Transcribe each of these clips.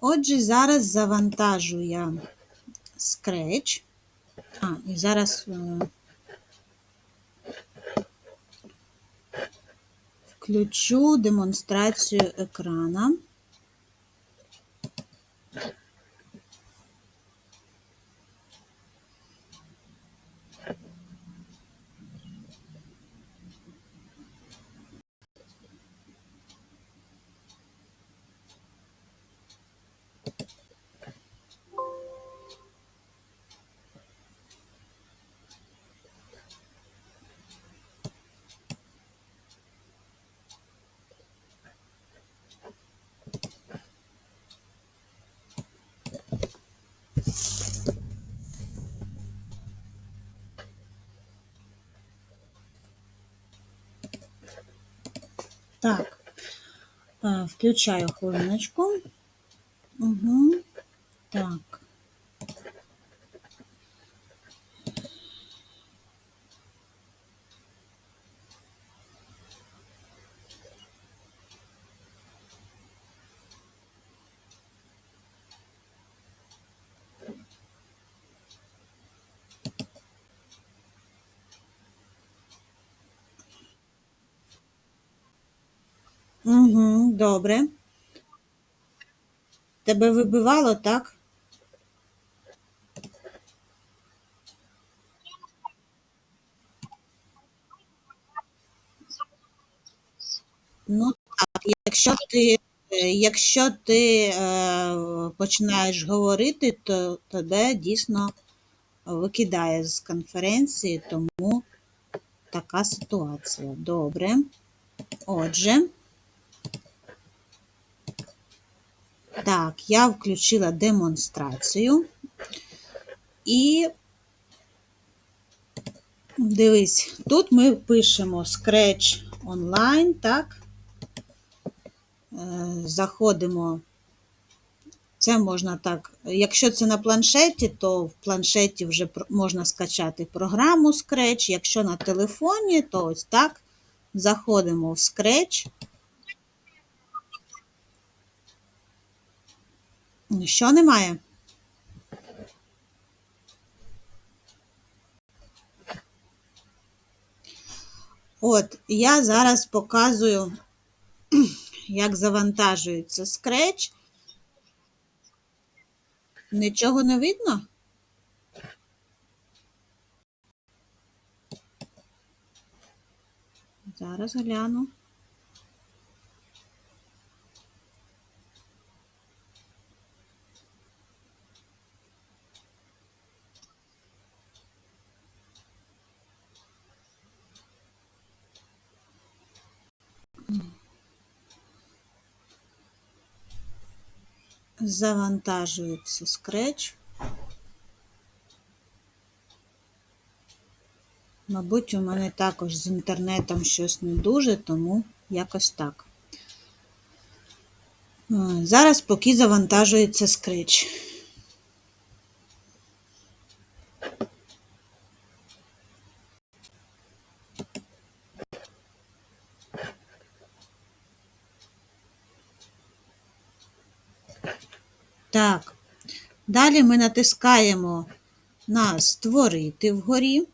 Отже, зараз завантажу я Scratch. А, і зараз е, включу демонстрацію екрана. Так, включаю хвилиночку. Угу. Так. Угу, добре. Тебе вибивало, так? Ну так, якщо ти, якщо ти е, починаєш говорити, то тебе дійсно викидає з конференції, тому така ситуація. Добре. Отже, так, я включила демонстрацію і дивись, тут ми пишемо Scratch онлайн, так? Е, Заходимо. Це можна так, якщо це на планшеті, то в планшеті вже можна скачати програму Scratch. Якщо на телефоні, то ось так. Заходимо в Scratch. Що немає? От, я зараз показую, як завантажується Scratch. Нічого не видно? Зараз гляну. Завантажується Scratch. Мабуть, у мене також з інтернетом щось не дуже, тому якось так. Е, Зараз поки завантажується Scratch. Так, далі ми натискаємо на Створити вгорі.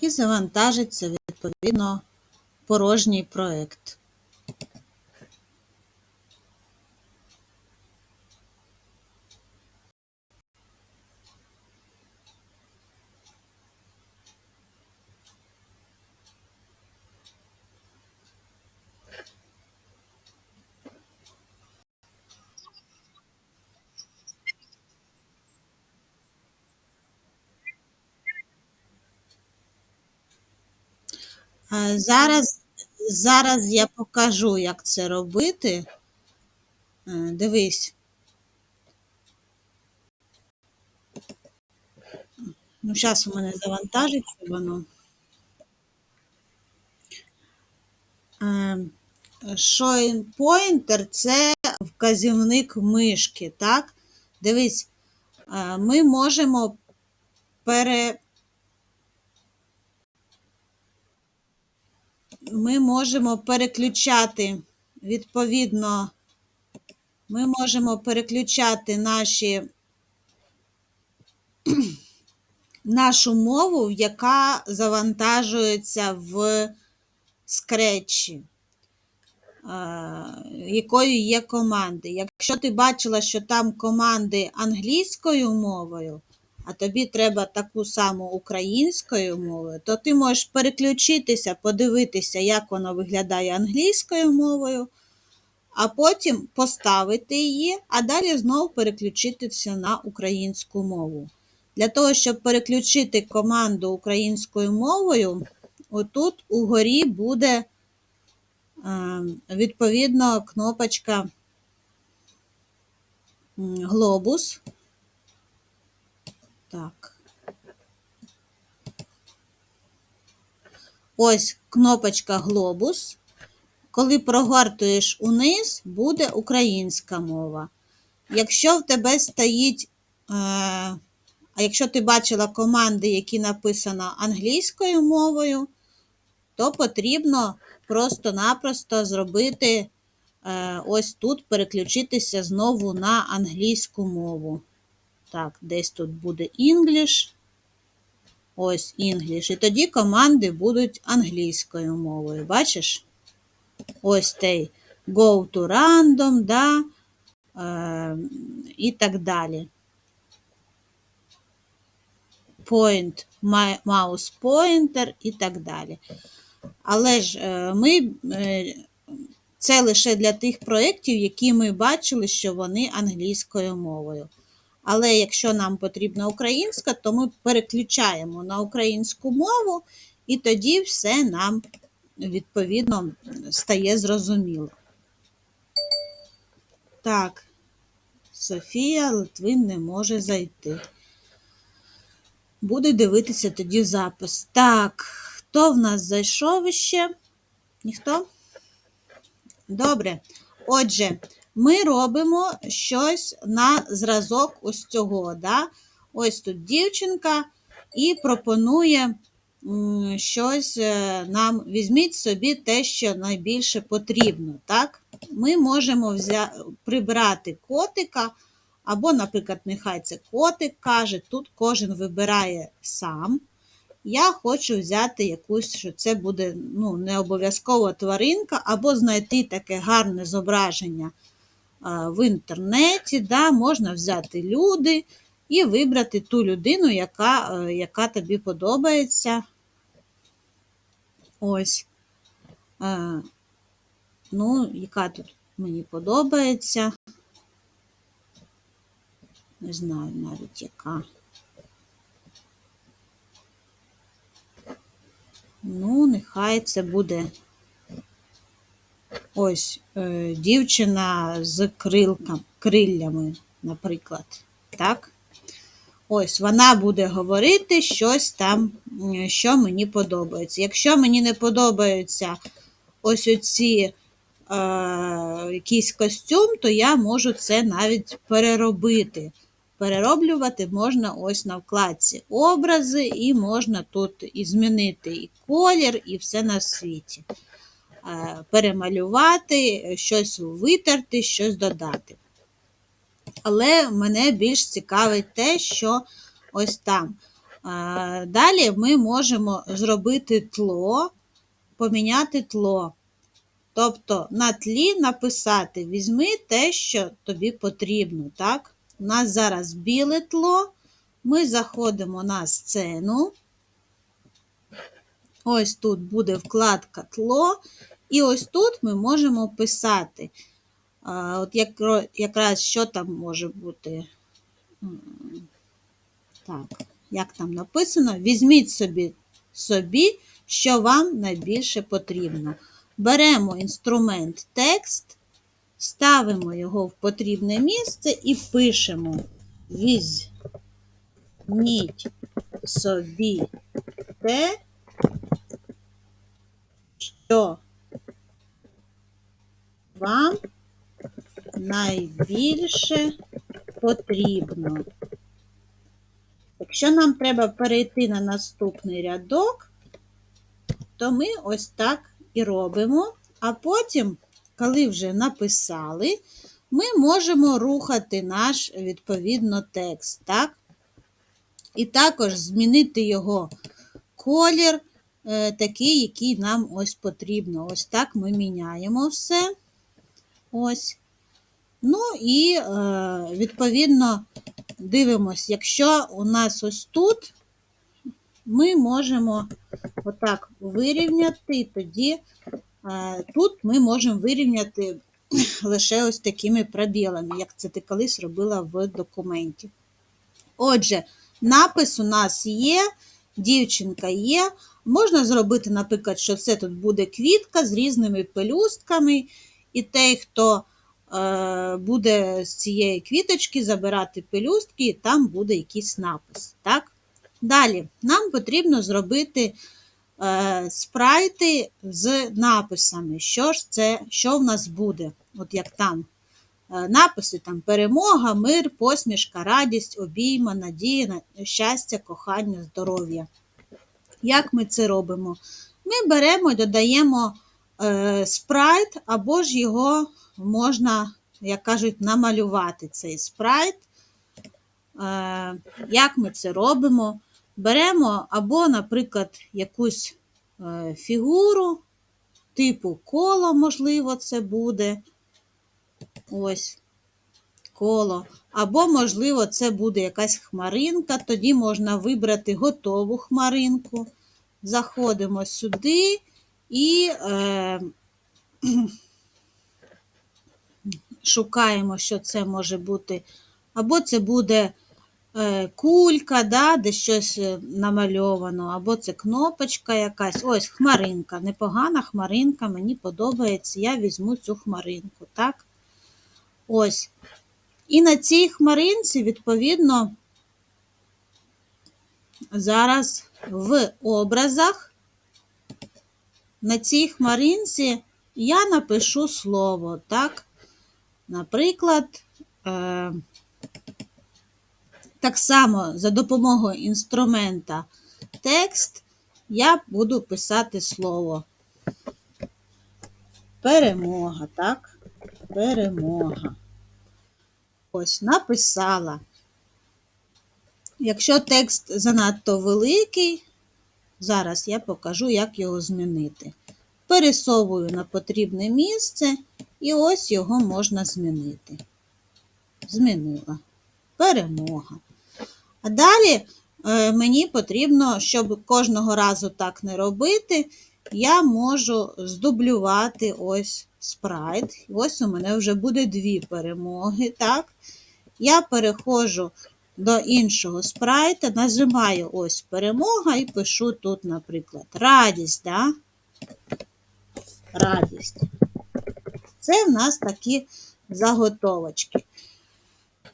І завантажиться відповідно порожній проект. Зараз, зараз я покажу, як це робити. Дивись. Ну, зараз у мене завантажиться воно. Showing pointer – це вказівник мишки, так? Дивись, ми можемо пере... Ми можемо переключати, відповідно, ми можемо переключати наші, нашу мову, яка завантажується в скретчі якою є команди. Якщо ти бачила, що там команди англійською мовою, а тобі треба таку саму українською мовою, то ти можеш переключитися, подивитися, як воно виглядає англійською мовою, а потім поставити її, а далі знову переключитися на українську мову. Для того, щоб переключити команду українською мовою, отут угорі буде Відповідно, кнопочка глобус. Так. Ось кнопочка глобус. Коли прогортуєш униз, буде українська мова. Якщо в тебе стоїть, е, а якщо ти бачила команди, які написано англійською мовою, то потрібно просто-напросто зробити е, ось тут, переключитися знову на англійську мову. Так, десь тут буде English. Ось English. І тоді команди будуть англійською мовою. Бачиш? Ось цей go to random, да, е, і так далі. Point, mouse pointer і так далі. Але ж е, ми е, це лише для тих проєктів, які ми бачили, що вони англійською мовою. Але якщо нам потрібна українська, то ми переключаємо на українську мову, і тоді все нам, відповідно, стає зрозуміло. Так, Софія Литвин не може зайти. Буде дивитися тоді запис. Так. Хто в нас зайшов іще? Ніхто? Добре. Отже, ми робимо щось на зразок ось цього. Да? Ось тут дівчинка і пропонує щось е, нам, візьміть собі те, що найбільше потрібно. Так? Ми можемо взя... прибрати котика, або, наприклад, нехай це котик каже, тут кожен вибирає сам. Я хочу взяти якусь, що це буде ну, не обов'язково тваринка, або знайти таке гарне зображення в інтернеті. Да, Можна взяти люди і вибрати ту людину, яка, е, яка тобі подобається. Ось. Ну, яка тут мені подобається. Не знаю навіть яка. Ну, нехай це буде ось е, дівчина з крилкам, криллями, наприклад. Так? Ось вона буде говорити щось там, що мені подобається. Якщо мені не подобаються ось оці е, якийсь костюм, то я можу це навіть переробити. Перероблювати можна ось на вкладці образи, і можна тут і змінити і колір, і все на світі. Е, перемалювати, щось витерти, щось додати. Але мене більш цікавить те, що ось там. Е, далі ми можемо зробити тло, поміняти тло. Тобто на тлі написати: візьми те, що тобі потрібно. так? У нас зараз біле тло. Ми заходимо на сцену. Ось тут буде вкладка тло, і ось тут ми можемо писати. От якраз що там може бути. Так, як там написано, візьміть собі, собі, що вам найбільше потрібно. Беремо інструмент текст Ставимо його в потрібне місце і пишемо візьміть собі те, що вам найбільше потрібно. Якщо нам треба перейти на наступний рядок, то ми ось так і робимо, а потім, коли вже написали, ми можемо рухати наш відповідно текст, так? І також змінити його колір, е, такий, який нам ось потрібно. Ось так ми міняємо все. Ось. Ну і, е, відповідно, дивимось, якщо у нас ось тут, ми можемо отак вирівняти, і тоді е, тут ми можемо вирівняти лише ось такими пробілами, як це ти колись робила в документі. Отже, напис у нас є, дівчинка є. Можна зробити, наприклад, що це тут буде квітка з різними пелюстками, і той, хто е, буде з цієї квіточки забирати пелюстки, і там буде якийсь напис. Так? Далі нам потрібно зробити е, спрайти з написами. Що ж це, що в нас буде? От як там е, написи: там перемога, мир, посмішка, радість, обійма, надія, щастя, кохання, здоров'я. Як ми це робимо? Ми беремо і додаємо спрайт, або ж його можна, як кажуть, намалювати цей спрайт. Е, як ми це робимо? Беремо або, наприклад, якусь е, фігуру, типу коло, можливо, це буде. Ось коло. Або, можливо, це буде якась хмаринка, тоді можна вибрати готову хмаринку. Заходимо сюди і е, шукаємо, що це може бути. Або це буде е, кулька, да, де щось е, намальовано, або це кнопочка якась. Ось хмаринка. Непогана хмаринка, мені подобається. Я візьму цю хмаринку. так? Ось. І на цій хмаринці, відповідно, зараз в образах на цій хмаринці я напишу слово, так? Наприклад, е, так само за допомогою інструмента текст я буду писати слово. Перемога, так? Перемога. Ось, написала. Якщо текст занадто великий, зараз я покажу, як його змінити. Пересовую на потрібне місце, і ось його можна змінити. Змінила. Перемога. А далі е, мені потрібно, щоб кожного разу так не робити, я можу здублювати ось спрайт. Ось у мене вже буде дві перемоги. так? Я переходжу до іншого спрайта, нажимаю ось перемога і пишу тут, наприклад, радість. Да? Радість. Це в нас такі заготовочки.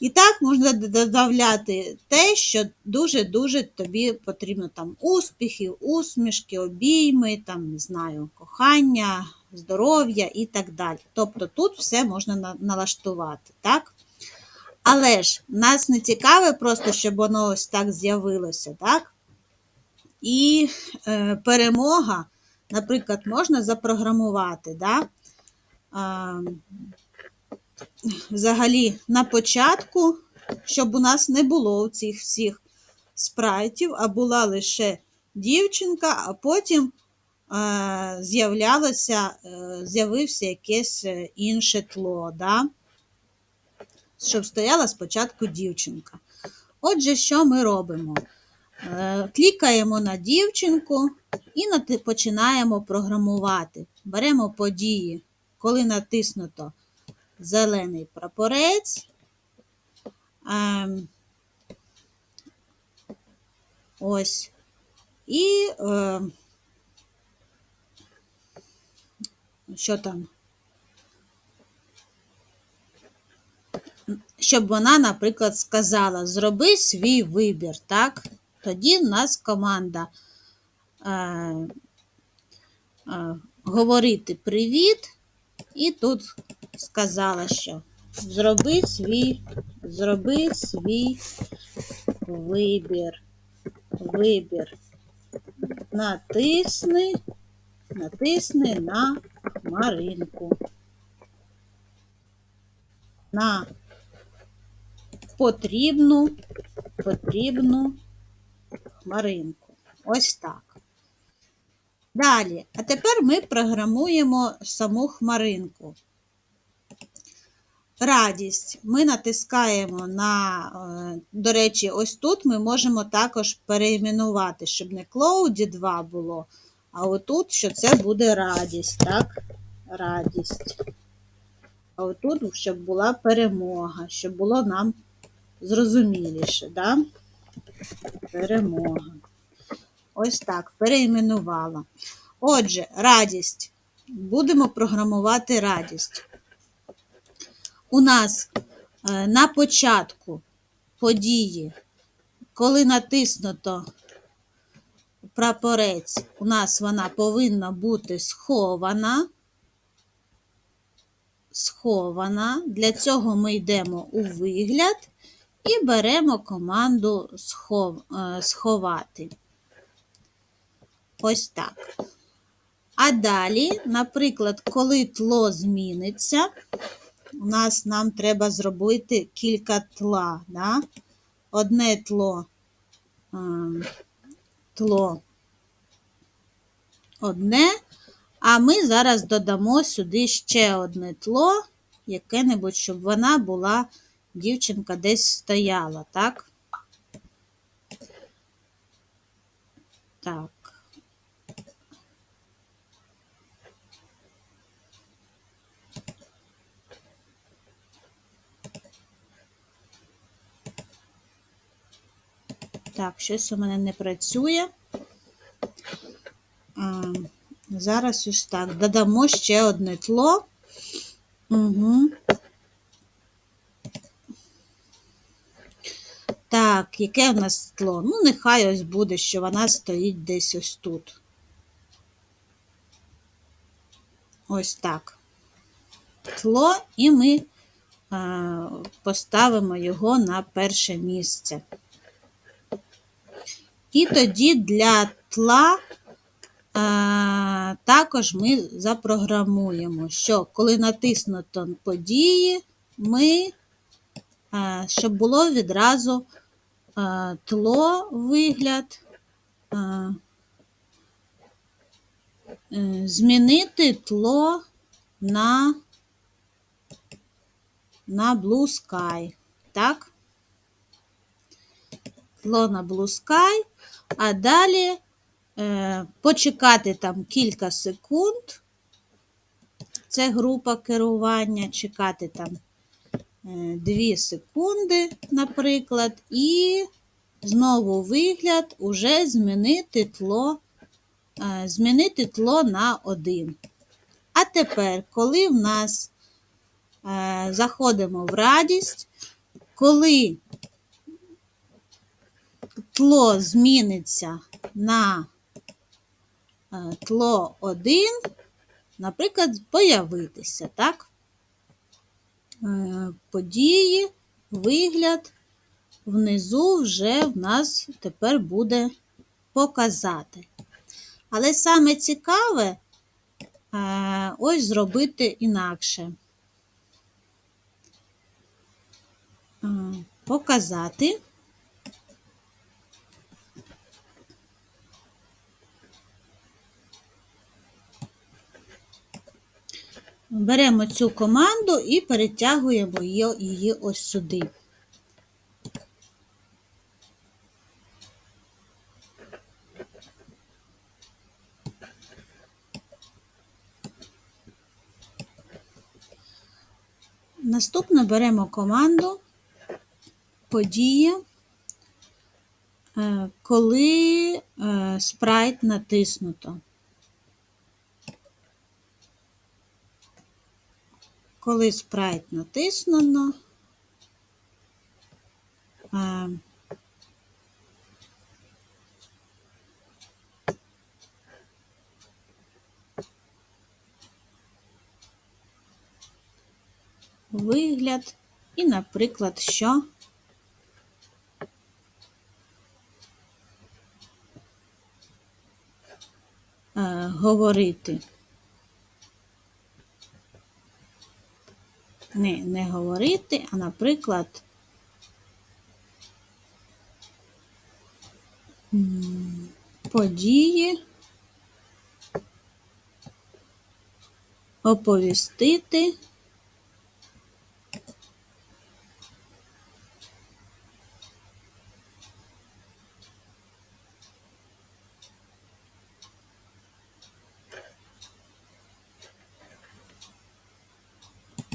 І так можна додавати те, що дуже-дуже тобі потрібно там успіхів, усмішки, обійми, там, не знаю, кохання, здоров'я і так далі. Тобто тут все можна налаштувати. так? Але ж нас не цікаве просто, щоб воно ось так з'явилося. так? І е, перемога, наприклад, можна запрограмувати. Да? взагалі на початку, щоб у нас не було цих всіх спрайтів, а була лише дівчинка, а потім е, з'являлося, е, з'явився якесь е, інше тло, да? Щоб стояла спочатку дівчинка. Отже, що ми робимо? Е, клікаємо на дівчинку і починаємо програмувати. Беремо події, коли натиснуто зелений прапорець. Ем, ось. І е, що там? Щоб вона, наприклад, сказала, зроби свій вибір, так? Тоді в нас команда е, е, говорити привіт І тут сказала, що зроби свій, зроби свій вибір. Вибір. Натисни, натисни на хмаринку. На потрібну, потрібну хмаринку. Ось так. Далі, а тепер ми програмуємо саму хмаринку. Радість. Ми натискаємо на, е, до речі, ось тут ми можемо також переіменувати, щоб не Клоуді 2 було, а отут, що це буде радість, так? Радість. А отут, щоб була перемога, щоб було нам зрозуміліше, да? Перемога. Ось так, переіменувала. Отже, радість. Будемо програмувати радість. У нас е, на початку події, коли натиснуто прапорець, у нас вона повинна бути схована. Схована. Для цього ми йдемо у вигляд і беремо команду е, сховати. Ось так. А далі, наприклад, коли тло зміниться, у нас нам треба зробити кілька тла. Да? Одне тло, тло одне, а ми зараз додамо сюди ще одне тло, яке-небудь, щоб вона була, дівчинка десь стояла, так? Так. Так, щось у мене не працює. Зараз ось так. Додамо ще одне тло. Угу. Так, яке в нас тло? Ну, нехай ось буде, що вона стоїть десь ось тут. Ось так. Тло, і ми а, поставимо його на перше місце. І тоді для тла а, також ми запрограмуємо, що коли натиснуто події, ми, а, щоб було відразу тло вигляд, е, змінити тло на на Blue Sky. Так? Тло на Blue Sky а далі е, почекати там кілька секунд. Це група керування, чекати там 2 е, секунди, наприклад, і знову вигляд уже змінити тло, е, змінити тло на 1. А тепер, коли в нас е, заходимо в радість, коли тло зміниться на тло 1, наприклад, появитися, так? Е, події, вигляд, внизу вже в нас тепер буде показати. Але саме цікаве е, ось зробити інакше. Показати. Беремо цю команду і перетягуємо її ось сюди. Наступно беремо команду подія, е, коли е, спрайт натиснуто. Коли спрайт натиснено, вигляд і, наприклад, що е, говорити. Не, не говорити, а, наприклад, події, оповістити